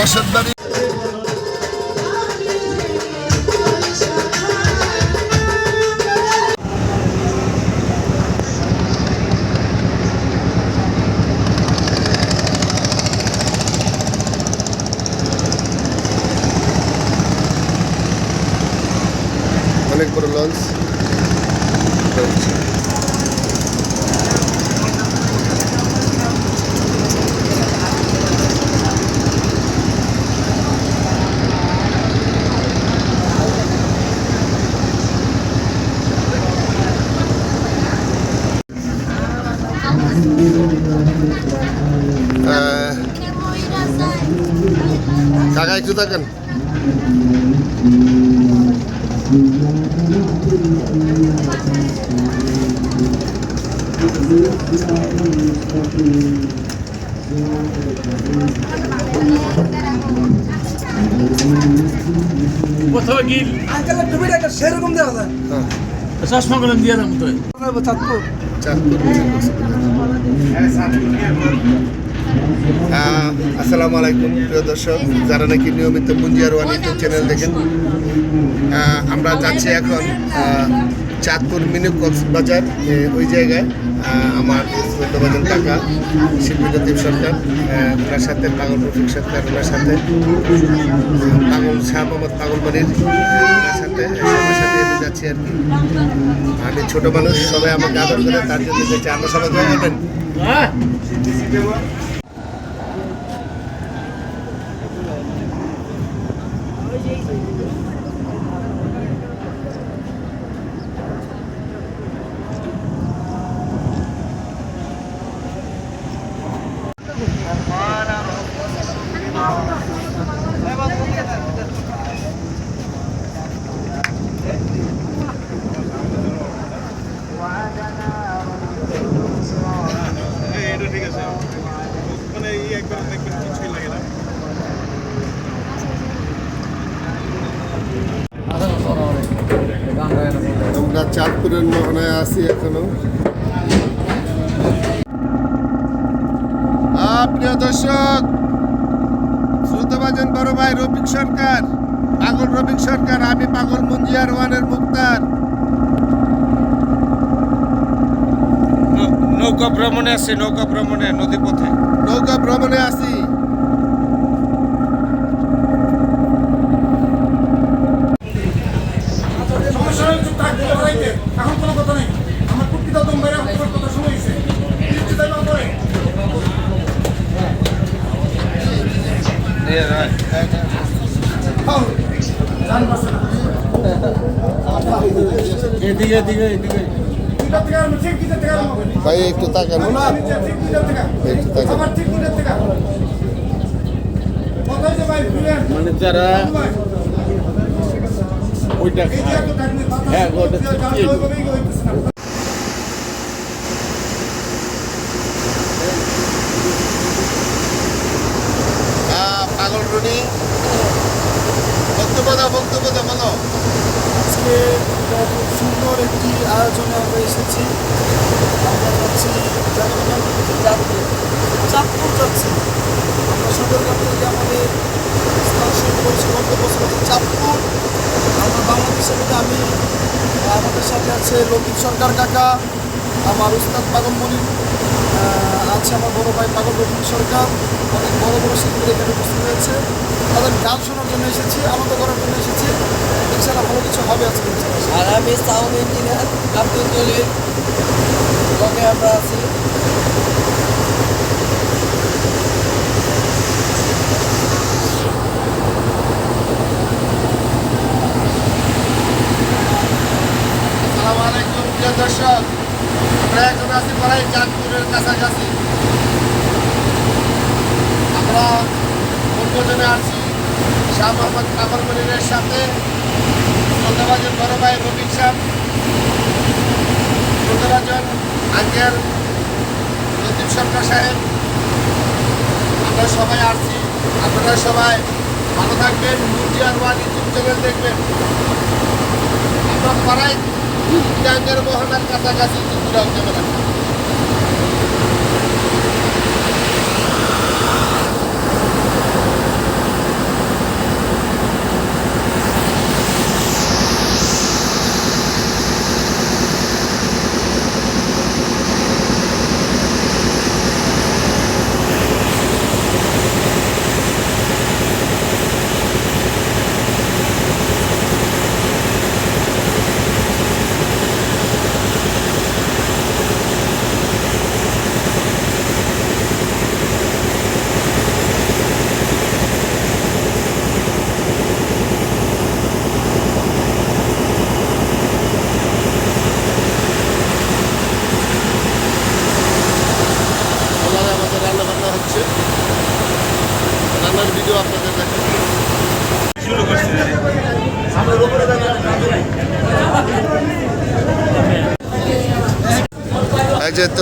বসতবাড়ি অনেক বড় লঞ্চ। কাকা একটু থাকেন। কোথাও গিল। আঙ্কেলের টুপিটা একটা সেরকম দেওয়া যায়। হ্যাঁ। চশমা কলম দিয়ে দাম তো। চাঁদপুর? চাঁদপুর। আসসালামু আলাইকুম, প্রিয় দর্শক, যারা নাকি নিয়মিত মুঞ্জিয়ার ওয়ান ইউটিউব চ্যানেল দেখেন আমরা যাচ্ছি এখন চাঁদপুর মিনি কক্সবাজার ওই জায়গায় আমার শ্রদ্ধাভাজন কাকা, শিল্পী লতিফ সরকার ওনার সাথে পাগল রফিক সরকার, ওনার সাথে পাগল শাহ মোহাম্মদ পাগলবাড়ির ওনার সাথে সবার সাথে যাচ্ছি আর কি। আমি ছোট মানুষ, সবাই আমাকে আদর করে তার জন্য যাচ্ছি আমরা সবাই এটা ঠিক আছে মানে এই একবার দেখবেন কিছুই লাগে না আমরা চাঁদপুরের মোহনায় আছি এখনও। প্রিয় দর্শক শ্রোতাভাজন বড় ভাই রফিক সরকার পাগল রফিক সরকার আমি পাগল মঞ্জিয়ার ওয়ানের মুক্তার। নৌকা ভ্রমণে আছি নৌকা ভ্রমণে নদী পথে নৌকা ভ্রমণে আছি ভাই একটু তাকান। একটু তাকান? মানে যারা ওইটা হ্যাঁ, ওটা দিয়ে ঠিক যাচ্ছে, ওইভাবেই হইতেছে না। আহ, পাগল বক্তব্য দাও বক্তব্য দাও, বলো। খুব সুন্দর একটি আয়োজনে আমরা এসেছি। আমরা যাচ্ছি চাঁদপুর। চাঁদপুর যাচ্ছি। আমরা সদরঘাট থেকে আমাদের স্থান শুরু করেছি গন্তব্য আমি আমাদের সাথে আছে লতিফ সরকার কাকা। আমার উস্তাদ পাগল মনির আছে আমার বড় ভাই পাগল রবীন্দ্র সরকার, অনেক বড় বড় শিল্পীরা এখানে উপস্থিত হয়েছে। তাদের গান শোনার জন্য এসেছি, আনন্দ করার জন্য এসেছি। এছাড়া ভালো কিছু হবে আজকে। আর আমি সাউন্ড ইঞ্জিনিয়ার আব্দুল জলিল। আমরা আছি আসসালামু আলাইকুম প্রিয় দর্শক আমরা এখন আছি প্রায় চাঁদপুরের কাছাকাছি আমরা পূর্বজনে আছি শাহ মোহাম্মদ কামর মনিরের সাথে। শ্রদ্ধাভাজন বড় ভাই রবিক সাহ। শ্রদ্ধাভাজন আঙ্কেল লতিফ সরকার সাহেব। আমরা সবাই আসছি। আপনারা সবাই ভালো থাকবেন। মুজিয়ার ওয়ান ইউটিউব দেখবেন। আমরা পাড়ায় Jangan terbohongan kata kasih itu sudah ucapkan.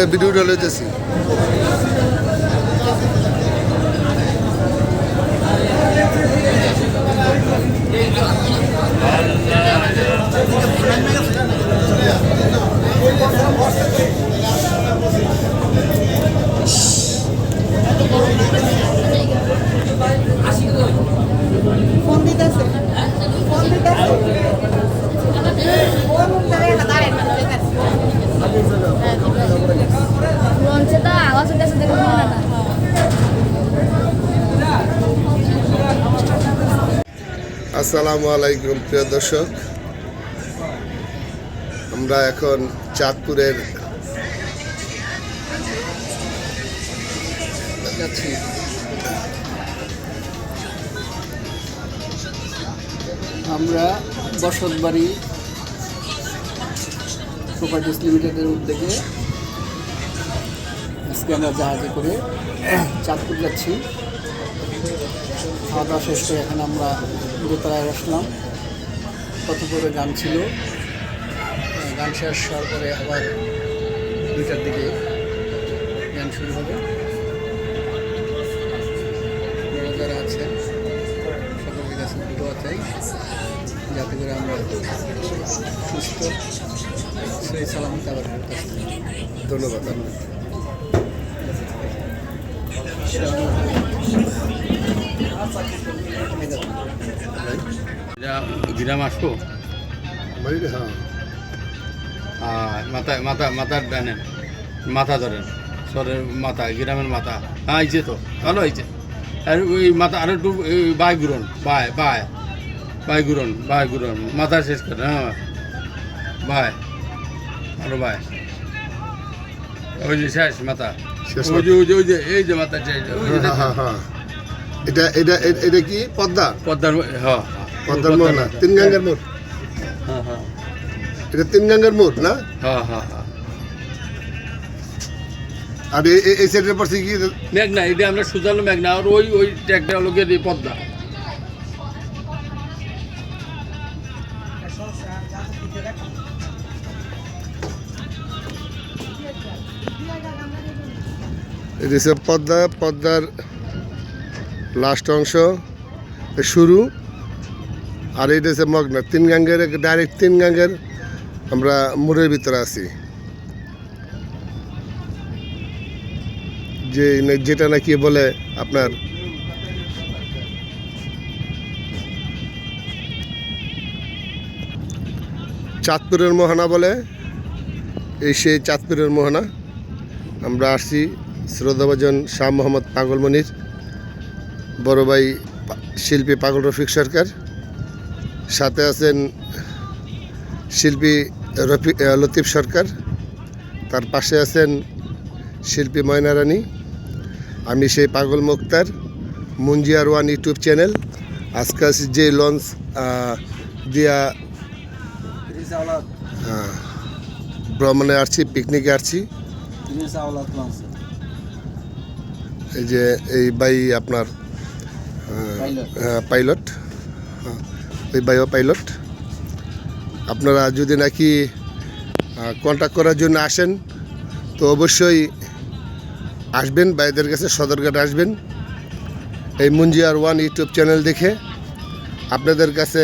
মোবাইলে ভিডিওটা লইতেছি ফোন দিতেছে ফোন দিতেছে ফোন উঠতে দাঁড়ায় না লঞ্চে তো আওয়াজ হতেছে দেখে মনে না আসসালামু আলাইকুম, প্রিয় দর্শক। আমরা এখন চাঁদপুরের আমরা বসতবাড়ি প্রপার্টিস লিমিটেডের উদ্যোগে আজকে আমরা জাহাজে করে চাঁদপুর যাচ্ছি। খাওয়া দাওয়া শেষ করে এখানে আমরা দোতলায় আসলাম কত করে গান ছিল। গান শেষ হওয়ার পরে আবার দুইটার দিকে গান শুরু হবে। যারা আছেন, সকলের কাছে দোয়া চাই, যাতে করে আমরা সুস্থ, সেই সালামত আবার পারি। ধন্যবাদ গ্রাম আসব আর মাথা মাথা মাথার ডানেন মাথা ধরেন সরের মাথা গ্রামের মাথা হ্যাঁ আইছে তো ভালো হয়েছে আর ওই মাথা আর একটু বাই ঘুরন বাই বাই বাই ঘুরন বাই ঘুরন মাথা শেষ করেন হ্যাঁ বাই আরও বাই ওই যে শেষ মাথা ওই যে ওই যে ওই যে এই যে মাথা শেষ ওই যে। এটা এটা এটা কি? পদ্মা? পদ্মার হ্যাঁ পদ্মার মোড় না তিন গাঙ্গের মোড়। হ্যাঁ হ্যাঁ। এটা তিন গাঙ্গের মোড় না? হ্যাঁ হ্যাঁ হ্যাঁ। আর এই সাইডের পাশে কি মেঘনা এটা আমরা সুজালো মেঘনা আর ওই ওই গিয়ে এই পদ্মা পদ্মা পদ্মার লাস্ট অংশ শুরু। আর এটা হচ্ছে মগনা। তিন গাঙ্গের, ডাইরেক্ট তিন গাঙ্গের আমরা মোড়ের ভিতরে আছি। যে যেটা নাকি বলে আপনার চাঁদপুরের মোহনা বলে। এই সেই চাঁদপুরের মোহনা। আমরা আসছি শ্রদ্ধাভাজন শাহ মোহাম্মদ পাগলমণির বড় ভাই শিল্পী পাগল রফিক সরকার। সাথে আছেন শিল্পী রফি লতিফ সরকার। তার পাশে আছেন শিল্পী ময়না রানী। আমি সেই পাগল Muktar Munjiyar one YouTube channel. আজকে যে লঞ্চ দিয়া ভ্রমণে আসছি পিকনিকে আসছি। এই যে এই বাই আপনার পাইলট। পাইলট ওই বায়ো পাইলট আপনারা যদি নাকি কন্ট্যাক্ট করার জন্য আসেন তো অবশ্যই আসবেন বাইদের কাছে সদরঘাট আসবেন। এই মুঞ্জিয়ার ওয়ান ইউটিউব চ্যানেল দেখে আপনাদের কাছে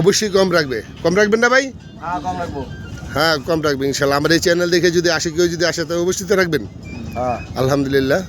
অবশ্যই কম রাখবে। কম রাখবেন না ভাই? হ্যাঁ কম রাখব। হ্যাঁ কম রাখবেন ইনশাল্লাহ। আমার এই চ্যানেল দেখে যদি আসে কেউ যদি আসে তো অবশ্যই তো রাখবেন। হ্যাঁ। আলহামদুলিল্লাহ।